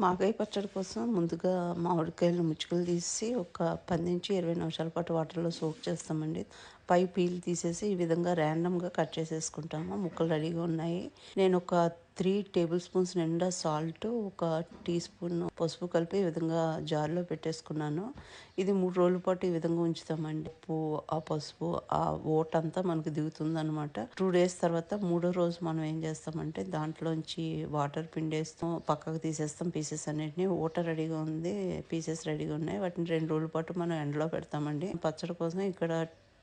మాగాయ పచ్చడి కోసం ముందుగా మామిడికాయలు ముచ్చుకలు తీసి ఒక పది నుంచి ఇరవై నిమిషాల పాటు వాటర్లో సోక్ చేస్తామండి. పై పీల్ తీసేసి ఈ విధంగా ర్యాండమ్గా కట్ చేసేసుకుంటాము. ముక్కలు రెడీగా ఉన్నాయి. నేను ఒక త్రీ టేబుల్ స్పూన్స్ నిండా సాల్ట్ ఒక టీ స్పూన్ పసుపు కలిపి ఈ విధంగా జార్లో పెట్టేసుకున్నాను. ఇది మూడు రోజుల పాటు ఈ విధంగా ఉంచుతామండి. ఉప్పు ఆ పసుపు ఆ ఓట్ అంతా మనకు దిగుతుంది అనమాట టూ డేస్ తర్వాత మూడో రోజు మనం ఏం చేస్తామంటే దాంట్లోంచి వాటర్ పిండేస్తాం పక్కకు తీసేస్తాం పీసెస్ అన్నిటిని. ఓట రెడీగా ఉంది పీసెస్ రెడీగా ఉన్నాయి. వాటిని రెండు రోజుల పాటు మనం ఎండలో పెడతామండి. పచ్చడి కోసం ఇక్కడ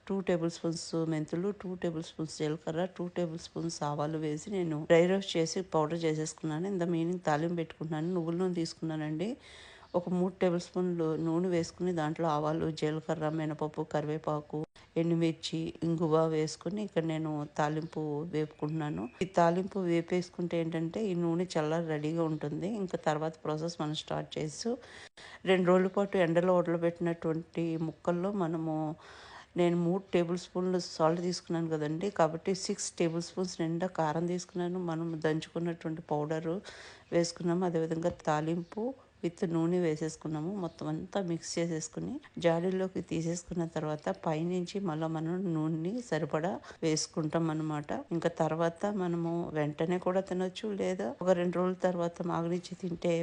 టూ టేబుల్ స్పూన్స్ మెంతులు టూ టేబుల్ స్పూన్స్ జీలకర్ర టూ టేబుల్ స్పూన్స్ ఆవాలు వేసి నేను డ్రై రోస్ట్ చేసి పౌడర్ చేసేసుకున్నాను. ఇంత మీనింగ్ తాలింపు పెట్టుకున్నాను నువ్వుల నూనె తీసుకున్నానండి. ఒక మూడు టేబుల్ స్పూన్లు నూనె వేసుకుని దాంట్లో ఆవాలు జీలకర్ర మినపప్పు కరివేపాకు ఎండుమిర్చి ఇంగువ వేసుకుని ఇక్కడ నేను తాలింపు వేపుకుంటున్నాను. ఈ తాలింపు వేపేసుకుంటే ఏంటంటే ఈ నూనె చల్ల రెడీగా ఉంటుంది. ఇంకా తర్వాత ప్రాసెస్ మనం స్టార్ట్ చేస్తూ రెండు రోజుల పాటు ఎండలో వడలబెట్టినటువంటి ముక్కల్లో మనము నేను మూడు టేబుల్ స్పూన్లు సాల్ట్ తీసుకున్నాను కదండి. కాబట్టి సిక్స్ టేబుల్ స్పూన్స్ నిండా కారం తీసుకున్నాను. మనం దంచుకున్నటువంటి పౌడరు వేసుకున్నాము. అదేవిధంగా తాలింపు విత్ నూనె వేసేసుకున్నాము. మొత్తం అంతా మిక్స్ చేసేసుకుని జాడీలోకి తీసేసుకున్న తర్వాత పైనుంచి మళ్ళీ మనం నూనెని సరిపడా వేసుకుంటాం అనమాట ఇంకా తర్వాత మనము వెంటనే కూడా తినొచ్చు లేదా ఒక రెండు రోజుల తర్వాత మాగనిచ్చి తింటే